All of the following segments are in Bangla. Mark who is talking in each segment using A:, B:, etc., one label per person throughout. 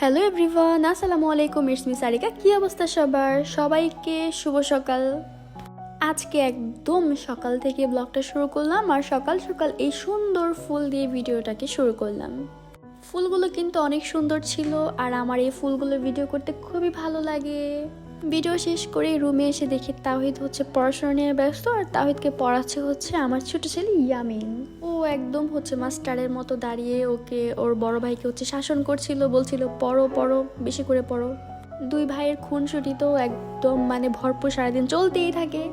A: হ্যালো এভরিওয়ান আসসালামু আলাইকুম ইসমি সারিকা কী অবস্থা সবার? সবাইকে শুভ সকাল। আজকে একদম সকাল থেকে ব্লগটা শুরু করলাম আর সকাল সকাল এই সুন্দর ফুল দিয়ে ভিডিওটাকে শুরু করলাম। ফুলগুলো কিন্তু অনেক সুন্দর ছিল আর আমার এই ফুলগুলো ভিডিও করতে খুবই ভালো লাগে। ভিডিও শেষ করে রুমে এসে দেখি তাহিদ হচ্ছে পড়াশোনা নিয়ে ব্যস্ত আর তাহিদকে পড়াচ্ছে হচ্ছে আমার ছোট ছেলে ইয়ামিন। ও একদম হচ্ছে মাস্টারের মতো দাঁড়িয়ে ওকে ওর বড় ভাইকে হচ্ছে শাসন করছিল, বলছিল, পড়ো পড়ো, বেশি করে পড়ো। দুই ভাইয়ের খুনসুটি তো একদম মানে ভরপুর সারাদিন চলতেই থাকে।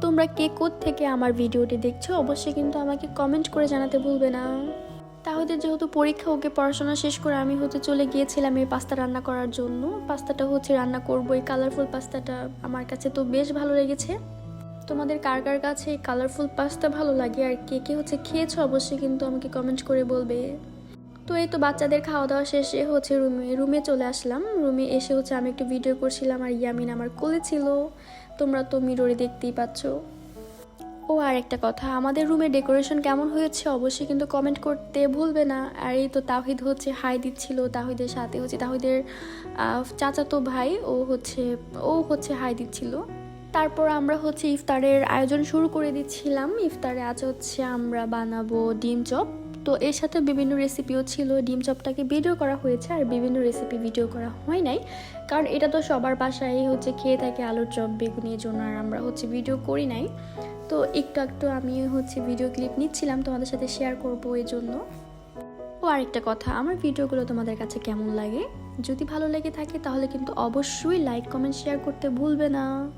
A: তোমরা কে থেকে আমার ভিডিওটি দেখছ অবশ্যই কিন্তু আমাকে কমেন্ট করে জানাতে ভুলবে না। তাহলে যেহেতু পরীক্ষা ওকে পড়াশোনা শেষ করে আমি হতে চলে গিয়েছিলাম এই পাস্তা রান্না করার জন্য। পাস্তাটা হচ্ছে রান্না করব, এই কালারফুল পাস্তাটা আমার কাছে তো বেশ ভালো লেগেছে। তোমাদের কার কার কাছে এই কালারফুল পাস্তা ভালো লাগে আর কে কে হচ্ছে খেয়েছো অবশ্যই কিন্তু আমাকে কমেন্ট করে বলবে। তো এই তো বাচ্চাদের খাওয়া দাওয়া শেষে হচ্ছে রুমে রুমে চলে আসলাম। রুমে এসে হচ্ছে আমি একটু ভিডিও করছিলাম আর ইয়ামিন আমার কোলে ছিল। তোমরা তো মিররে দেখতেই পাচ্ছ। ও, আর একটা কথা, আমাদের রুমে ডেকোরেশন কেমন হয়েছে অবশ্যই কিন্তু কমেন্ট করতে ভুলবে না। আর এই তো তাহিদ হচ্ছে হাই দিচ্ছিল, তাহিদের সাথে হচ্ছে তাহিদের চাচাতো ভাই, ও হচ্ছে ও হচ্ছে হাই দিচ্ছিল। তারপর আমরা হচ্ছে ইফতারের আয়োজন শুরু করে দিচ্ছিলাম। ইফতারে আজ হচ্ছে আমরা বানাবো ডিম চপ। তো এর সাথে বিভিন্ন রেসিপিও ছিল, ডিম চপটাকে ভিডিও করা হয়েছে আর বিভিন্ন রেসিপি ভিডিও করা হয় নাই। কারণ এটা তো সবার বাসায় হচ্ছে খেয়ে থাকে আলুর চপ বেগুনের জন্য আর আমরা হচ্ছে ভিডিও করি নাই। তো একটু একটু আমি হচ্ছে ভিডিও ক্লিপ নিচ্ছিলাম, তোমাদের সাথে শেয়ার করব এই জন্য। ও, আরেকটা কথা, আমার ভিডিওগুলো তোমাদের কাছে কেমন লাগে? যদি ভালো লেগে থাকে, তাহলে কিন্তু অবশ্যই লাইক কমেন্ট শেয়ার করতে ভুলবে না।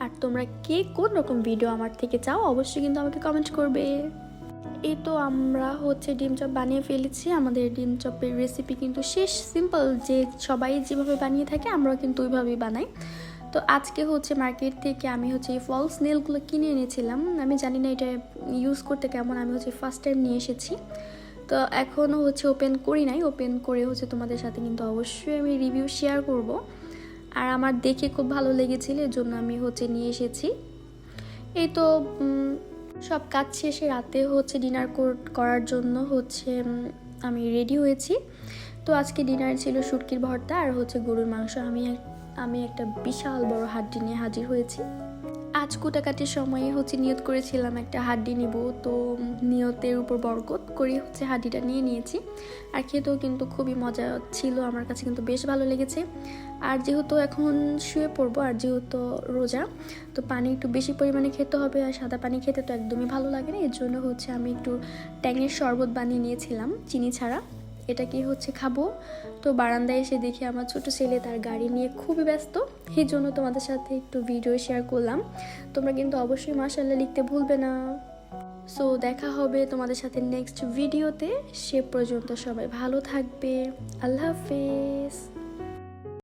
A: আর তোমরা কে কোন রকম ভিডিও আমার থেকে চাও, অবশ্যই কিন্তু আমাকে কমেন্ট করবে। এই তো আমরা হচ্ছে ডিম চপ বানিয়ে ফেলেছি, আমাদের ডিম চপের রেসিপি কিন্তু শেষ সিম্পল যে সবাই যেভাবে বানিয়ে থাকে, আমরাও কিন্তু ওইভাবেই বানাই। তো আজকে হচ্ছে মার্কেট থেকে আমি হচ্ছে এই ফলস নেলগুলো কিনে এনেছিলাম। আমি জানি না এটা ইউজ করতে কেমন, আমি হচ্ছে ফার্স্ট টাইম নিয়ে এসেছি। তো এখনও হচ্ছে ওপেন করি নাই ওপেন করে হচ্ছে তোমাদের সাথে কিন্তু অবশ্যই আমি রিভিউ শেয়ার করব। আর আমার দেখে খুব ভালো লেগেছিল এর জন্য আমি হচ্ছে নিয়ে এসেছি। এই তো সব কাজ শেষে রাতে হচ্ছে ডিনার করার জন্য হচ্ছে আমি রেডি হয়েছি। তো আজকে ডিনার ছিল শুটকির ভর্তা আর হচ্ছে গরুর মাংস। আমি আমি একটা বিশাল বড় হাড্ডি নিয়ে হাজির হয়েছি। আজ কুটাকাটির সময়ে হচ্ছে নিয়ত করেছিলাম একটা হাড্ডি নিব, তো নিয়তের উপর বরকত করে হচ্ছে হাড্ডিটা নিয়ে নিয়েছি। আর খেতেও কিন্তু খুবই মজা ছিল, আমার কাছে কিন্তু বেশ ভালো লেগেছে। আর যেহেতু এখন শুয়ে পড়ব, আর যেহেতু রোজা, তো পানি একটু বেশি পরিমাণে খেতে হবে, আর সাদা পানি খেতে তো একদমই ভালো লাগে না। এর জন্য হচ্ছে আমি একটু ট্যাঙের শরবত বানিয়ে নিয়েছিলাম, চিনি ছাড়া। এটা কি হচ্ছে খাব? তো বারান্দায় এসে দেখি আমার ছোট ছেলে তার গাড়ি নিয়ে খুবই ব্যস্ত। সেই জন্য তোমাদের সাথে একটু ভিডিও শেয়ার করলাম। তোমরা কিন্তু অবশ্যই মাসাল্লাহ লিখতে ভুলবে না। সো দেখা হবে তোমাদের সাথে নেক্সট ভিডিওতে সে পর্যন্ত সবাই ভালো থাকবে। আল্লাহ হাফেজ।